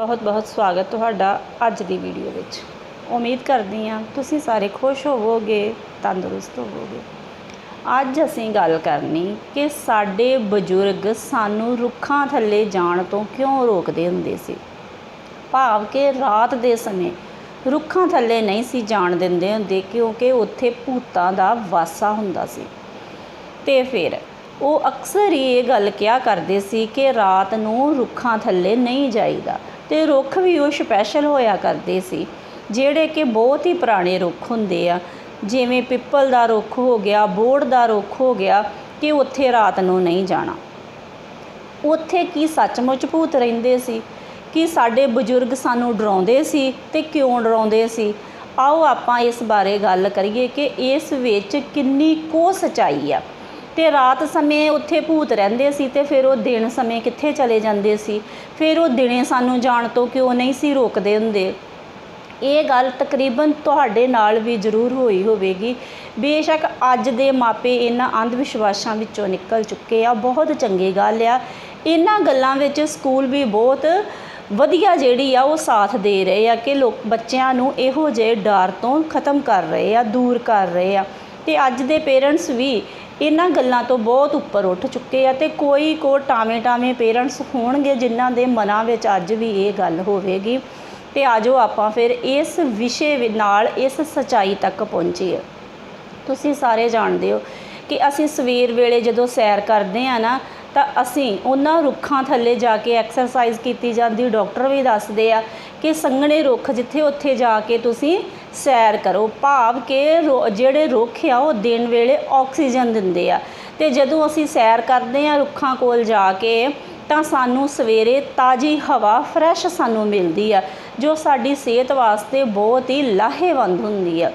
ਬਹੁਤ ਬਹੁਤ ਸਵਾਗਤ ਤੁਹਾਡਾ ਅੱਜ ਦੀ ਵੀਡੀਓ ਵਿੱਚ। ਉਮੀਦ ਕਰਦੀ ਹਾਂ ਤੁਸੀਂ ਸਾਰੇ ਖੁਸ਼ ਹੋਵੋਗੇ, ਤੰਦਰੁਸਤ ਹੋਵੋਗੇ। ਅੱਜ ਅਸੀਂ ਗੱਲ ਕਰਨੀ ਕਿ ਸਾਡੇ ਬਜ਼ੁਰਗ ਸਾਨੂੰ ਰੁੱਖਾਂ ਥੱਲੇ ਜਾਣ ਤੋਂ ਕਿਉਂ ਰੋਕਦੇ ਹੁੰਦੇ ਸੀ? ਭਾਵ ਕਿ ਰਾਤ ਦੇ ਸਮੇਂ ਰੁੱਖਾਂ ਥੱਲੇ ਨਹੀਂ ਸੀ ਜਾਣ ਦਿੰਦੇ ਹੁੰਦੇ ਕਿਉਂਕਿ ਉੱਥੇ ਭੂਤਾਂ ਦਾ ਵਾਸਾ ਹੁੰਦਾ ਸੀ। ਤੇ ਫਿਰ ਉਹ ਅਕਸਰ ਹੀ ਇਹ ਗੱਲ ਕਿਹਾ ਕਰਦੇ ਸੀ ਕਿ ਰਾਤ ਨੂੰ ਰੁੱਖਾਂ ਥੱਲੇ ਨਹੀਂ ਜਾਈਦਾ। ਤੇ ਰੁੱਖ ਵੀ ਉਹ ਸਪੈਸ਼ਲ ਹੋਇਆ ਕਰਦੇ ਸੀ, ਜਿਹੜੇ ਕਿ ਬਹੁਤ ਹੀ ਪੁਰਾਣੇ ਰੁੱਖ ਹੁੰਦੇ ਆ। ਜਿਵੇਂ ਪਿੱਪਲ ਦਾ ਰੁੱਖ ਹੋ ਗਿਆ, ਬੋੜ ਦਾ ਰੁੱਖ ਹੋ ਗਿਆ, ਕਿ ਉੱਥੇ ਰਾਤ ਨੂੰ ਨਹੀਂ ਜਾਣਾ। ਉੱਥੇ ਕੀ ਸੱਚਮੁੱਚ ਭੂਤ ਰਹਿੰਦੇ ਸੀ? ਕਿ ਸਾਡੇ ਬਜ਼ੁਰਗ ਸਾਨੂੰ ਡਰਾਉਂਦੇ ਸੀ ਤੇ ਕਿਉਂ ਡਰਾਉਂਦੇ ਸੀ? ਆਓ ਆਪਾਂ ਇਸ ਬਾਰੇ ਗੱਲ ਕਰੀਏ ਕਿ ਇਸ ਵਿੱਚ ਕਿੰਨੀ ਕੋ ਸਚਾਈ ਆ। ਤੇ ਰਾਤ ਸਮੇਂ ਉੱਥੇ ਭੂਤ ਰਹਿੰਦੇ ਸੀ ਤੇ ਫਿਰ ਉਹ ਦਿਨ ਸਮੇਂ ਕਿੱਥੇ ਚਲੇ ਜਾਂਦੇ ਸੀ? ਫਿਰ ਉਹ ਦਿਨੇ ਸਾਨੂੰ ਜਾਣ ਤੋਂ ਕਿਉਂ ਨਹੀਂ ਸੀ ਰੋਕਦੇ ਹੁੰਦੇ? ਇਹ ਗੱਲ ਤਕਰੀਬਨ ਤੁਹਾਡੇ ਨਾਲ ਵੀ ਜ਼ਰੂਰ ਹੋਈ ਹੋਵੇਗੀ। ਬੇਸ਼ੱਕ ਅੱਜ ਦੇ ਮਾਪੇ ਇਹਨਾਂ ਅੰਧ ਵਿਸ਼ਵਾਸਾਂ ਵਿੱਚੋਂ ਨਿਕਲ ਚੁੱਕੇ ਆ। ਬਹੁਤ ਚੰਗੀ ਗੱਲ ਆ। ਇਹਨਾਂ ਗੱਲਾਂ ਵਿੱਚ ਸਕੂਲ ਵੀ ਬਹੁਤ ਵਧੀਆ ਜਿਹੜੀ ਆ, ਉਹ ਸਾਥ ਦੇ ਰਹੇ ਆ ਕਿ ਲੋਕ ਬੱਚਿਆਂ ਨੂੰ ਇਹੋ ਜਿਹੇ ਡਰ ਤੋਂ ਖਤਮ ਕਰ ਰਹੇ ਆ, ਦੂਰ ਕਰ ਰਹੇ ਆ। ਤੇ ਅੱਜ ਦੇ ਪੇਰੈਂਟਸ ਵੀ ਇਹਨਾਂ ਗੱਲਾਂ ਤੋਂ ਬਹੁਤ ਉੱਪਰ ਉੱਠ ਚੁੱਕੇ ਆ ਤੇ ਕੋਈ ਕੋ ਟਾਵੇਂ ਟਾਵੇਂ ਪੇਰੈਂਟਸ ਹੋਣਗੇ ਜਿਨ੍ਹਾਂ ਦੇ ਮਨਾਂ ਵਿੱਚ ਅੱਜ ਵੀ ਇਹ ਗੱਲ ਹੋਵੇਗੀ। ਤੇ ਆਜੋ ਆਪਾਂ ਫਿਰ ਇਸ ਵਿਸ਼ੇ ਵਿ- ਨਾਲ ਇਸ ਸਚਾਈ ਤੱਕ ਪਹੁੰਚੀਏ। ਤੁਸੀਂ ਸਾਰੇ ਜਾਣਦੇ ਹੋ ਕਿ ਅਸੀਂ ਸਵੇਰ ਵੇਲੇ ਜਦੋਂ ਸੈਰ ਕਰਦੇ ਆ ਨਾ, ਤਾਂ ਅਸੀਂ ਉਹਨਾਂ ਰੁੱਖਾਂ ਥੱਲੇ ਜਾ ਕੇ ਐਕਸਰਸਾਈਜ਼ ਕੀਤੀ ਜਾਂਦੀ, ਡਾਕਟਰ ਵੀ ਦੱਸਦੇ ਆ ਕਿ ਸੰਘਣੇ ਰੁੱਖ ਜਿੱਥੇ ਉੱਥੇ ਜਾ ਕੇ ਤੁਸੀਂ ਸੈਰ ਕਰੋ, ਭਾਵ ਕਿ ਰੁ- ਜਿਹੜੇ ਰੁੱਖ ਆ, ਉਹ ਦਿਨ ਵੇਲੇ ਆਕਸੀਜਨ ਦਿੰਦੇ ਆ। ਤੇ ਜਦੋਂ ਅਸੀਂ ਸੈਰ ਕਰਦੇ ਆ ਰੁੱਖਾਂ ਕੋਲ ਜਾ ਕੇ, ਤਾਂ ਸਾਨੂੰ ਸਵੇਰੇ ਤਾਜ਼ੀ ਹਵਾ, ਫਰੈਸ਼ ਸਾਨੂੰ ਮਿਲਦੀ ਆ, ਜੋ ਸਾਡੀ ਸਿਹਤ ਵਾਸਤੇ ਬਹੁਤ ਹੀ ਲਾਹੇਵੰਦ ਹੁੰਦੀ ਆ।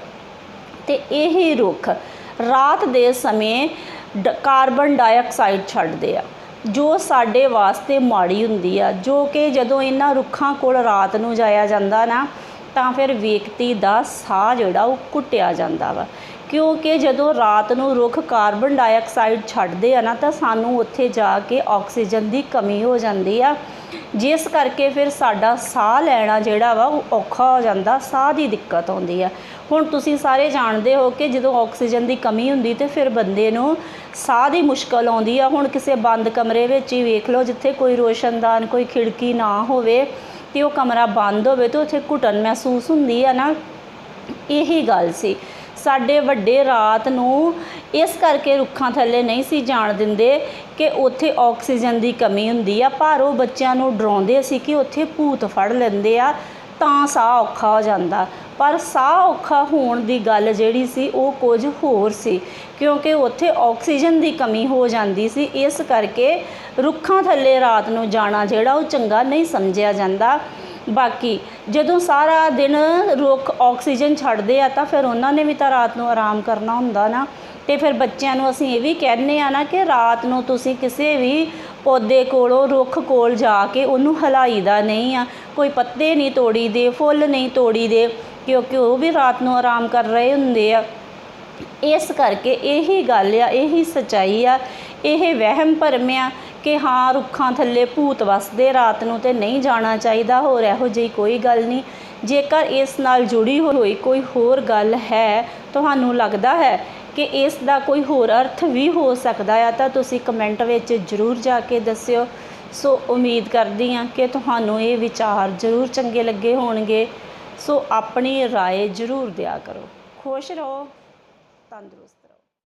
ਤੇ ਇਹੀ ਰੁੱਖ ਰਾਤ ਦੇ ਸਮੇਂ ਡ- ਕਾਰਬਨ ਡਾਈਆਕਸਾਈਡ ਛੱਡਦੇ ਆ, ਜੋ ਸਾਡੇ ਵਾਸਤੇ ਮਾੜੀ ਹੁੰਦੀ ਆ, ਜੋ ਕਿ ਜਦੋਂ ਇਹਨਾਂ ਰੁੱਖਾਂ ਕੋਲ ਰਾਤ ਨੂੰ ਜਾਇਆ ਜਾਂਦਾ ਨਾ ਤਾਂ ਫਿਰ ਵਿਅਕਤੀ ਦਾ ਸਾਹ ਜਿਹੜਾ ਉਹ ਘੁੱਟਿਆ ਜਾਂਦਾ ਵਾ। ਕਿਉਂਕਿ ਜਦੋਂ ਰਾਤ ਨੂੰ ਰੁੱਖ ਕਾਰਬਨ ਡਾਈਆਕਸਾਈਡ ਛੱਡਦੇ ਆ ਨਾ, ਤਾਂ ਸਾਨੂੰ ਉੱਥੇ ਜਾ ਕੇ ਆਕਸੀਜਨ ਦੀ ਕਮੀ ਹੋ ਜਾਂਦੀ ਆ। ਜਿਸ ਕਰਕੇ ਫਿਰ ਸਾਡਾ ਸਾਹ ਲੈਣਾ ਜਿਹੜਾ ਵਾ, ਉਹ ਔਖਾ ਹੋ ਜਾਂਦਾ, ਸਾਹ ਦੀ ਦਿੱਕਤ ਆਉਂਦੀ ਆ। ਹੁਣ ਤੁਸੀਂ ਸਾਰੇ ਜਾਣਦੇ ਹੋ ਕਿ ਜਦੋਂ ਆਕਸੀਜਨ ਦੀ ਕਮੀ ਹੁੰਦੀ, ਤੇ ਫਿਰ ਬੰਦੇ ਨੂੰ ਸਾਹ ਦੀ ਮੁਸ਼ਕਲ ਆਉਂਦੀ ਆ। ਹੁਣ ਕਿਸੇ ਬੰਦ ਕਮਰੇ ਵਿੱਚ ਹੀ ਵੇਖ ਲਓ, ਜਿੱਥੇ ਕੋਈ ਰੋਸ਼ਨਦਾਨ, ਕੋਈ ਖਿੜਕੀ ਨਾ ਹੋਵੇ ਤੇ ਉਹ ਕਮਰਾ ਬੰਦ ਹੋਵੇ ਤੇ ਉੱਥੇ ਘੁਟਨ ਮਹਿਸੂਸ ਹੁੰਦੀ ਆ ਨਾ, ਇਹੀ ਗੱਲ ਸੀ। ਸਾਡੇ ਵੱਡੇ ਰਾਤ ਨੂੰ ਇਸ ਕਰਕੇ ਰੁੱਖਾਂ ਥੱਲੇ ਨਹੀਂ ਸੀ ਜਾਣ ਦਿੰਦੇ ਕਿ ਉੱਥੇ ਆਕਸੀਜਨ ਦੀ ਕਮੀ ਹੁੰਦੀ ਆ, ਪਰ ਉਹ ਬੱਚਿਆਂ ਨੂੰ ਡਰਾਉਂਦੇ ਸੀ ਕਿ ਉੱਥੇ ਭੂਤ ਫੜ ਲੈਂਦੇ ਆ ਤਾਂ ਸਾਹ ਔਖਾ ਹੋ ਜਾਂਦਾ। ਪਰ ਸਾਹ ਔਖਾ ਹੋਣ ਦੀ ਗੱਲ ਜਿਹੜੀ ਸੀ, ਉਹ ਕੁਝ ਹੋਰ ਸੀ। ਕਿਉਂਕਿ ਉੱਥੇ ਆਕਸੀਜਨ ਦੀ ਕਮੀ ਹੋ ਜਾਂਦੀ ਸੀ, ਇਸ ਕਰਕੇ ਰੁੱਖਾਂ ਥੱਲੇ ਰਾਤ ਨੂੰ ਜਾਣਾ ਜਿਹੜਾ ਉਹ ਚੰਗਾ ਨਹੀਂ ਸਮਝਿਆ ਜਾਂਦਾ। ਬਾਕੀ ਜਦੋਂ ਸਾਰਾ ਦਿਨ ਰੁੱਖ ਆਕਸੀਜਨ ਛੱਡਦੇ ਆ, ਤਾਂ ਫਿਰ ਉਹਨਾਂ ਨੇ ਵੀ ਤਾਂ ਰਾਤ ਨੂੰ ਆਰਾਮ ਕਰਨਾ ਹੁੰਦਾ ਨਾ। ਤੇ ਫਿਰ ਬੱਚਿਆਂ ਨੂੰ ਅਸੀਂ ਇਹ ਵੀ ਕਹਿੰਦੇ ਆ ਨਾ ਕਿ ਰਾਤ ਨੂੰ ਤੁਸੀਂ ਕਿਸੇ ਵੀ ਪੌਦੇ ਕੋਲੋਂ, ਰੁੱਖ ਕੋਲ ਜਾ ਕੇ ਉਹਨੂੰ ਹਿਲਾਈਦਾ ਨਹੀਂ ਆ। ਕੋਈ ਪੱਤੇ ਨਹੀਂ ਤੋੜੀ ਦੇ ਫੁੱਲ ਨਹੀਂ ਤੋੜੀ ਦੇ ਕਿਉਂਕਿ ਉਹ ਵੀ ਰਾਤ ਨੂੰ ਆਰਾਮ ਕਰ ਰਹੇ ਹੁੰਦੇ ਆ। ਇਸ ਕਰਕੇ ਇਹੀ ਗੱਲ ਆ, ਇਹੀ ਸਚਾਈ ਆ, ਇਹ ਵਹਿਮ ਭਰਮ ਆ ਕਿ ਹਾਂ, ਰੁੱਖਾਂ ਥੱਲੇ ਭੂਤ ਵਸਦੇ ਰਾਤ ਨੂੰ ਤੇ ਨਹੀਂ ਜਾਣਾ ਚਾਹੀਦਾ, ਹੋਰ ਇਹੋ ਜਿਹੀ ਕੋਈ ਗੱਲ ਨਹੀਂ। ਜੇਕਰ ਇਸ ਨਾਲ ਜੁੜੀ ਹੋਈ ਕੋਈ ਹੋਰ ਗੱਲ ਹੈ, ਤੁਹਾਨੂੰ ਲੱਗਦਾ ਹੈ ਕਿ ਇਸ ਦਾ ਕੋਈ ਹੋਰ ਅਰਥ ਵੀ ਹੋ ਸਕਦਾ ਆ, ਤਾਂ ਤੁਸੀਂ ਕਮੈਂਟ ਵਿੱਚ ਜ਼ਰੂਰ ਜਾ ਕੇ ਦੱਸਿਓ। ਸੋ ਉਮੀਦ ਕਰਦੀ ਹਾਂ ਕਿ ਤੁਹਾਨੂੰ ਇਹ ਵਿਚਾਰ ਜ਼ਰੂਰ ਚੰਗੇ ਲੱਗੇ ਹੋਣਗੇ। ਸੋ ਆਪਣੀ رائے ਜ਼ਰੂਰ ਦਿਆ ਕਰੋ ਖੁਸ਼ ਰਹੋ ਤੰਦਰੁਸਤ